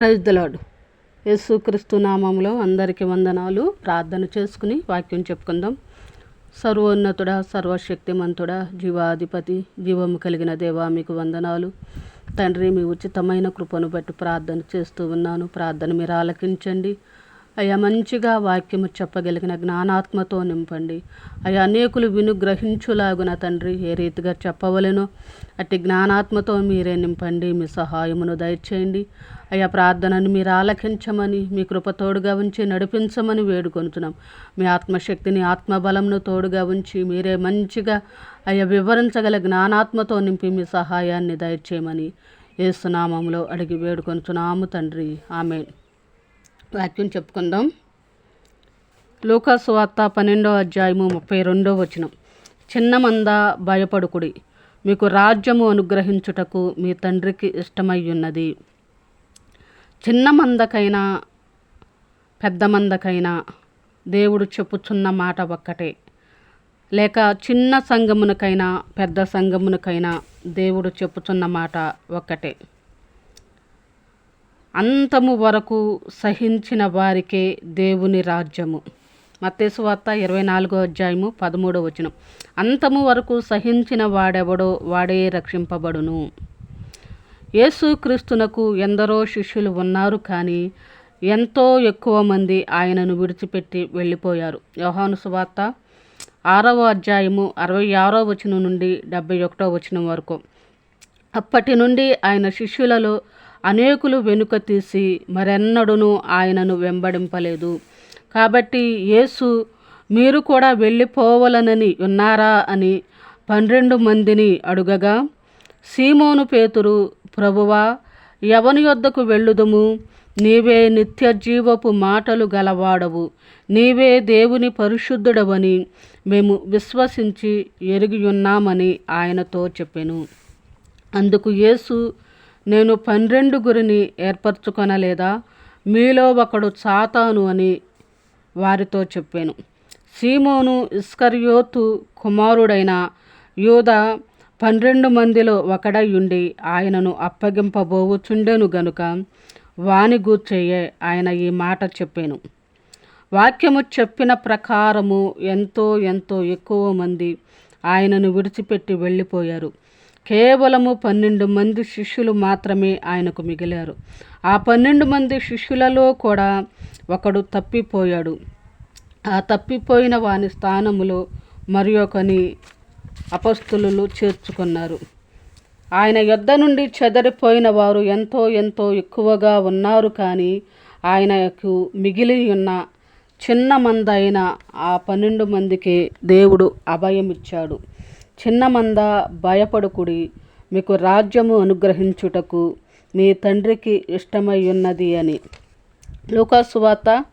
Praise the యేసుక్రీస్తు నామంలో అందరికీ వందనాలు. ప్రార్థన చేసుకుని వాక్యం చెప్పుకుందాం. సర్వోన్నతుడ సర్వశక్తిమంతుడ జీవాధిపతి జీవము కలిగిన దేవా మీకు వందనాలు. తండ్రి మీ ఉచితమైన కృపను బట్టి ప్రార్థన చేస్తూ ఉన్నాను. ప్రార్థన మీరు ఆలకించండి. అయ్యా మంచిగా వాక్యము చెప్పగలిగిన జ్ఞానాత్మతో నింపండి. అయ్యా అనేకులు విను గ్రహించులాగున తండ్రి ఏ రీతిగా చెప్పవలెనో అట్టి జ్ఞానాత్మతో మీరే నింపండి. మీ సహాయమును దయచేయండి. అయ్యా ప్రార్థనను మీరు ఆలకించమని మీ కృప తోడుగా ఉంచి నడిపించమని వేడుకొనుతున్నాం మీ ఆత్మశక్తిని ఆత్మబలంను తోడుగా ఉంచి మీరే మంచిగా అయ్యా వివరించగల జ్ఞానాత్మతో నింపి మీ సహాయాన్ని దయచేయమని ఏసునామంలో అడిగి వేడుకొనుచున్నాము తండ్రి. ఆమె వాక్యం చెప్పుకుందాం. లూకాసు వార్త పన్నెండో అధ్యాయము ముప్పై రెండో వచనం. చిన్న మంద భయపడుకుడి. మీకు రాజ్యము అనుగ్రహించుటకు మీ తండ్రికి ఇష్టమై ఉన్నది. చిన్న మందకైనా పెద్ద మందకైనా దేవుడు చెప్పుచున్న మాట ఒక్కటే. లేక చిన్న సంగమునకైనా పెద్ద సంగమునకైనా దేవుడు చెప్పుచున్న మాట ఒక్కటే. అంతము వరకు సహించిన వారికే దేవుని రాజ్యము. మత్తేసు వార్త ఇరవై నాలుగో అధ్యాయము పదమూడో వచనం. అంతము వరకు సహించిన వాడెవడో వాడే రక్షింపబడును. యేసుక్రీస్తునకు ఎందరో శిష్యులు ఉన్నారు కానీ ఎంతో ఎక్కువ మంది ఆయనను విడిచిపెట్టి వెళ్ళిపోయారు. యోహాను సువార్త ఆరవ అధ్యాయము అరవై ఆరో వచనం నుండి డెబ్బై ఒకటో వచనం వరకు. అప్పటి నుండి ఆయన శిష్యులలో అనేకులు వెనుక తీసి మరెన్నడూను ఆయనను వెంబడింపలేదు. కాబట్టి యేసు మీరు కూడా వెళ్ళిపోవలనని ఉన్నారా అని పన్నెండు మందిని అడుగగా సీమోను పేతురు ప్రభువా ఎవని యొద్దకు వెళ్ళుదుము? నీవే నిత్య జీవపు మాటలు గలవాడవు. నీవే దేవుని పరిశుద్ధుడవని మేము విశ్వసించి ఎరిగి ఉన్నామని ఆయనతో చెప్పెను. అందుకు యేసు నేను పన్నెండుగురిని ఏర్పరచుకొనలేదా? మీలో ఒకడు చాతాను అని వారితో చెప్పాను. సీమోను ఇస్కరియోతు కుమారుడైన యూద పన్నెండు మందిలో ఒకడై ఉండి ఆయనను అప్పగింపబోవుచుండెను గనుక వాని గూర్చేయే ఆయన ఈ మాట చెప్పాను. వాక్యము చెప్పిన ప్రకారము ఎంతో ఎంతో ఎక్కువ మంది ఆయనను విడిచిపెట్టి వెళ్ళిపోయారు. కేవలము పన్నెండు మంది శిష్యులు మాత్రమే ఆయనకు మిగిలారు. ఆ పన్నెండు మంది శిష్యులలో కూడా ఒకడు తప్పిపోయాడు. ఆ తప్పిపోయిన వాని స్థానములో మరి ఒకని అపస్తులు చేర్చుకున్నారు. ఆయన యొద్ద నుండి చెదరిపోయిన వారు ఎంతో ఎంతో ఎక్కువగా ఉన్నారు కానీ ఆయనకు మిగిలి ఉన్న చిన్న మంద అయిన ఆ పన్నెండు మందికి దేవుడు అభయమిచ్చాడు. చిన్న మంద భయపడుకుడి మీకు రాజ్యము అనుగ్రహించుటకు మీ తండ్రికి ఇష్టమై ఉన్నది అని. లూకాసు వార్త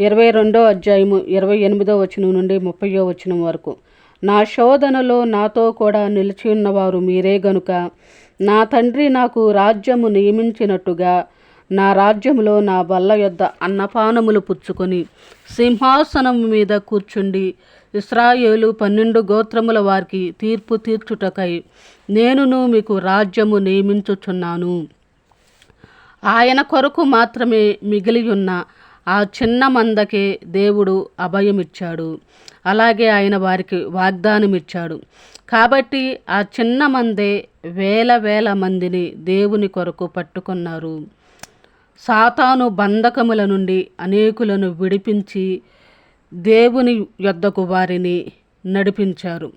ఇరవై రెండో అధ్యాయము ఇరవై ఎనిమిదో వచనం నుండి ముప్పయో వచనం వరకు. నా శోధనలో నాతో కూడా నిలిచి ఉన్నవారు మీరే గనుక నా తండ్రి నాకు రాజ్యము నియమించినట్టుగా నా రాజ్యములో నా బల్ల యొద్ద అన్నపానములు పుచ్చుకొని సింహాసనం మీద కూర్చుండి ఇస్రాయేలు పన్నెండు గోత్రముల వారికి తీర్పు తీర్చుటకై నేనును మీకు రాజ్యము నియమించుచున్నాను. ఆయన కొరకు మాత్రమే మిగిలియున్న ఆ చిన్న మందకే దేవుడు అభయమిచ్చాడు. అలాగే ఆయన వారికి వాగ్దానం ఇచ్చాడు కాబట్టి ఆ చిన్న మందే వేల వేల మందిని దేవుని కొరకు పట్టుకున్నారు. సాతాను బంధకముల నుండి అనేకులను విడిపించి దేవుని యొద్దకు వారిని నడిపించారు.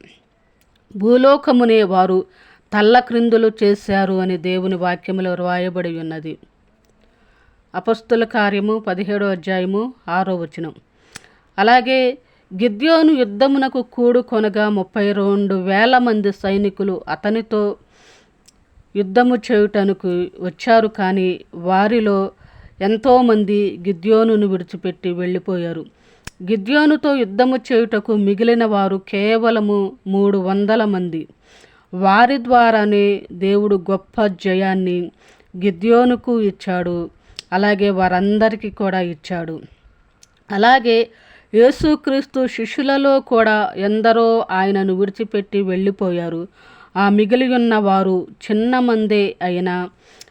భూలోకమునే వారు తల్ల క్రిందులు చేశారు అని దేవుని వాక్యములో రాయబడి ఉన్నది. అపస్తుల కార్యము పదిహేడో అధ్యాయము ఆరో వచనం. అలాగే గిద్యోను యుద్ధమునకు కూడుకొనగా ముప్పై రెండు వేల మంది సైనికులు అతనితో యుద్ధము చేయుటకు వచ్చారు కానీ వారిలో ఎంతోమంది గిద్యోనును విడిచిపెట్టి వెళ్ళిపోయారు. గిద్యోనుతో యుద్ధము చేయుటకు మిగిలిన వారు కేవలము మూడు వందల మంది. వారి ద్వారానే దేవుడు గొప్ప జయాన్ని గిద్యోనుకు ఇచ్చాడు. అలాగే వారందరికీ కూడా ఇచ్చాడు. అలాగే యేసుక్రీస్తు శిష్యులలో కూడా ఎందరో ఆయనను విడిచిపెట్టి వెళ్ళిపోయారు. ఆ మిగిలి ఉన్న వారు చిన్న మందే అయినా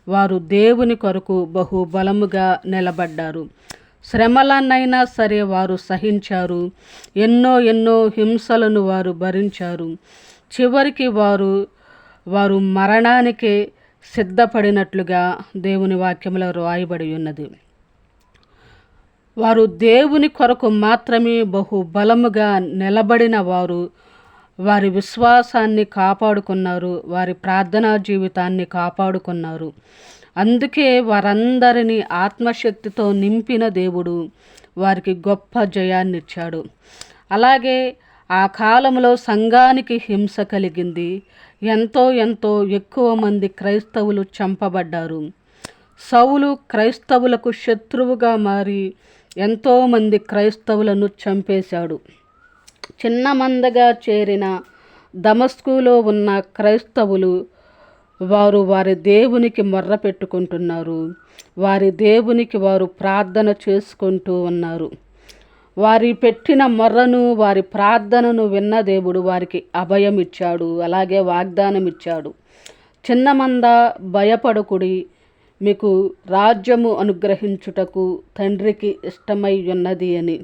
వారు దేవుని కొరకు బహు బలముగా నిలబడ్డారు. శ్రమలనైనా సరే వారు సహించారు. ఎన్నో ఎన్నో హింసలను వారు భరించారు. చివరికి వారు వారు మరణానికే సిద్ధపడినట్లుగా దేవుని వాక్యంలో రాయబడి ఉన్నది. వారు దేవుని కొరకు మాత్రమే బహు బలముగా నిలబడిన వారు వారి విశ్వాసాన్ని కాపాడుకున్నారు వారి ప్రార్థనా జీవితాన్ని కాపాడుకున్నారు. అందుకే వారందరినీ ఆత్మశక్తితో నింపిన దేవుడు వారికి గొప్ప జయాన్నిచ్చాడు. అలాగే ఆ కాలంలో సంఘానికి హింస కలిగింది. ఎంతో ఎంతో ఎక్కువ మంది క్రైస్తవులు చంపబడ్డారు. సౌలు క్రైస్తవులకు శత్రువుగా మారి ఎంతోమంది క్రైస్తవులను చంపేశాడు. చిన్న మందగా చేరిన దమస్కులో ఉన్న క్రైస్తవులు వారు వారి దేవునికి మొర్ర పెట్టుకుంటున్నారు వారి దేవునికి వారు ప్రార్థన చేసుకుంటూ ఉన్నారు. వారి పెట్టిన మొర్రను వారి ప్రార్థనను విన్న దేవుడు వారికి అభయం ఇచ్చాడు అలాగే వాగ్దానం ఇచ్చాడు చిన్నమంద భయపడుకుడి భయపడకుడి మీకు రాజ్యము అనుగ్రహించుటకు తండ్రికి ఇష్టమై ఉన్నది అని.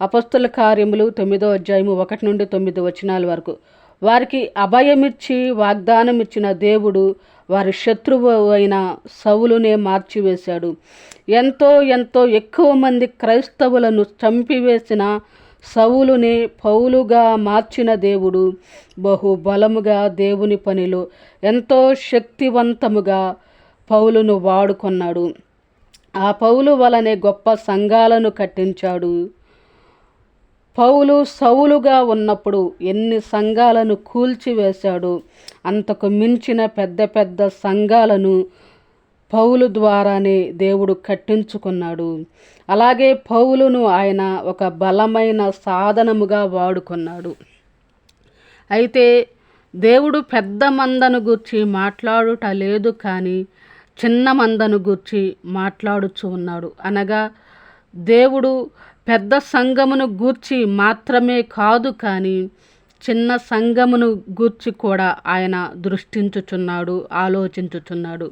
అపస్తుల కార్యములు తొమ్మిదో అధ్యాయము ఒకటి నుండి తొమ్మిది వచనాల వరకు. వారికి అభయమిచ్చి వాగ్దానం ఇచ్చిన దేవుడు వారి శత్రువు అయిన సవులునే మార్చివేశాడు. ఎంతో ఎంతో ఎక్కువ మంది క్రైస్తవులను చంపివేసిన సౌలునే పౌలుగా మార్చిన దేవుడు. బహు బలముగా దేవుని పనిలో ఎంతో శక్తివంతముగా పౌలును వాడుకున్నాడు. ఆ పౌలు వలనే గొప్ప సంఘాలను కట్టించాడు. పౌలు సౌలుగా ఉన్నప్పుడు ఎన్ని సంఘాలను కూల్చివేశాడు. అంతకు మించిన పెద్ద పెద్ద సంఘాలను పౌలు ద్వారానే దేవుడు కట్టించుకున్నాడు. అలాగే పౌలును ఆయన ఒక బలమైన సాధనముగా వాడుకున్నాడు. అయితే దేవుడు పెద్ద మందను గూర్చి మాట్లాడుట లేదు కానీ చిన్న మందను గూర్చి మాట్లాడుచు ఉన్నాడు. అనగా దేవుడు పెద్ద సంఘమును గూర్చి మాత్రమే కాదు కానీ చిన్న సంఘమును గూర్చి కూడా ఆయన దృష్టించుచున్నాడు ఆలోచించుచున్నాడు.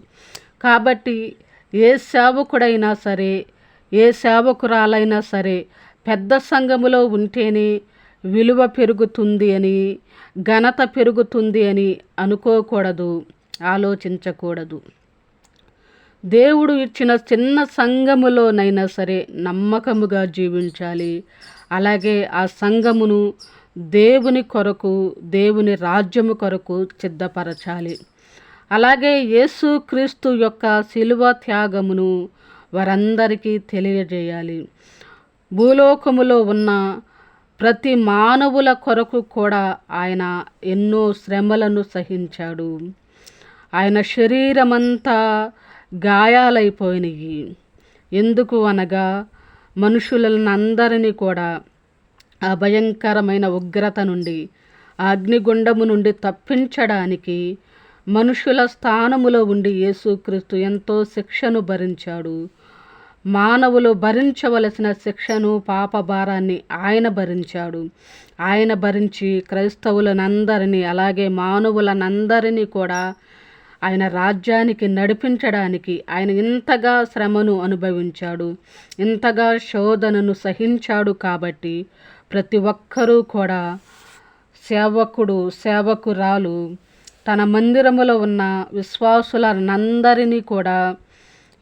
కాబట్టి ఏ సేవకుడైనా సరే ఏ సేవకురాలైనా సరే పెద్ద సంఘములో ఉంటేనే విలువ పెరుగుతుంది అని ఘనత పెరుగుతుంది అని అనుకోకూడదు ఆలోచించకూడదు. దేవుడు ఇచ్చిన చిన్న సంఘములోనైనా సరే నమ్మకముగా జీవించాలి. అలాగే ఆ సంఘమును దేవుని కొరకు దేవుని రాజ్యము కొరకు సిద్ధపరచాలి. అలాగే యేసుక్రీస్తు యొక్క శిలువ త్యాగమును వారందరికీ తెలియజేయాలి. భూలోకములో ఉన్న ప్రతి మానవుల కొరకు కూడా ఆయన ఎన్నో శ్రమలను సహించాడు. ఆయన శరీరమంతా గాయాలైపోయినాయి. ఎందుకు అనగా మనుషులందరినీ కూడా ఆ భయంకరమైన ఉగ్రత నుండి ఆ అగ్నిగుండము నుండి తప్పించడానికి మనుషుల స్థానములో ఉండి యేసుక్రీస్తు ఎంతో శిక్షను భరించాడు. మానవులు భరించవలసిన శిక్షను పాప భారాన్ని ఆయన భరించాడు. ఆయన భరించి క్రైస్తవులనందరినీ అలాగే మానవులనందరినీ కూడా ఆయన రాజ్యానికి నడిపించడానికి ఆయన ఇంతగా శ్రమను అనుభవించాడు. ఇంతగా శోధనను సహించాడు కాబట్టి ప్రతి ఒక్కరూ కూడా సేవకుడు సేవకురాలు తన మందిరములో ఉన్న విశ్వాసులనందరినీ కూడా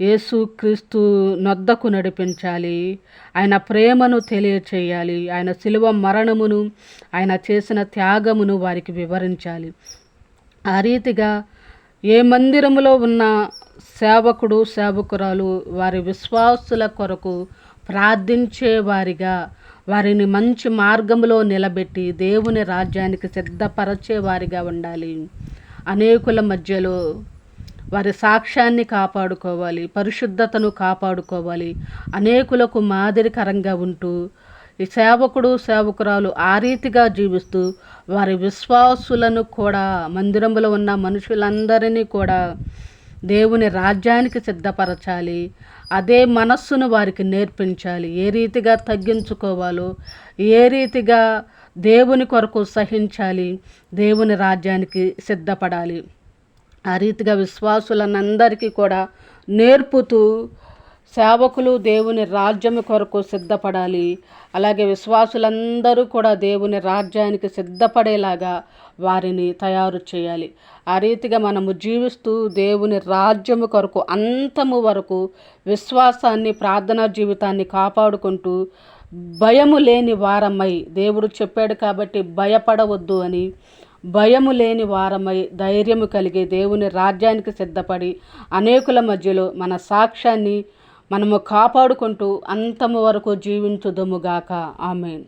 యేసుక్రీస్తు నొద్దకు నడిపించాలి. ఆయన ప్రేమను తెలియచేయాలి. ఆయన శిలువ మరణమును ఆయన చేసిన త్యాగమును వారికి వివరించాలి. ఆ రీతిగా ఏ మందిరములో ఉన్న సేవకుడు సేవకురాలు వారి విశ్వాసుల కొరకు ప్రార్థించే వారిగా వారిని మంచి మార్గంలో నిలబెట్టి దేవుని రాజ్యానికి సిద్ధపరచేవారిగా ఉండాలి. అనేకుల మధ్యలో వారి సాక్ష్యాన్ని కాపాడుకోవాలి పరిశుద్ధతను కాపాడుకోవాలి. అనేకులకు మాదిరికరంగా ఉంటూ ఈ సేవకుడు సేవకురాలు ఆ రీతిగా జీవిస్తూ వారి విశ్వాసులను కూడా మందిరంలో ఉన్న మనుషులందరినీ కూడా దేవుని రాజ్యానికి సిద్ధపరచాలి. అదే మనస్సును వారికి నేర్పించాలి. ఏ రీతిగా తగ్గించుకోవాలో ఏ రీతిగా దేవుని కొరకు సహించాలి దేవుని రాజ్యానికి సిద్ధపడాలి. ఆ రీతిగా విశ్వాసులనందరికీ కూడా నేర్పుతూ సేవకులు దేవుని రాజ్యం కొరకు సిద్ధపడాలి. అలాగే విశ్వాసులందరూ కూడా దేవుని రాజ్యానికి సిద్ధపడేలాగా వారిని తయారు చేయాలి. ఆ రీతిగా మనము జీవిస్తూ దేవుని రాజ్యము కొరకు అంతము వరకు విశ్వాసాన్ని ప్రార్థనా జీవితాన్ని కాపాడుకుంటూ భయము లేని వారమై దేవుడు చెప్పాడు కాబట్టి భయపడవద్దు అని భయము లేని వారమై ధైర్యము కలిగి దేవుని రాజ్యానికి సిద్ధపడి అనేకుల మధ్యలో మన సాక్ష్యాన్ని మనము కాపాడుకుంటూ అంతము వరకు జీవించుదముగాక ఆమెన్.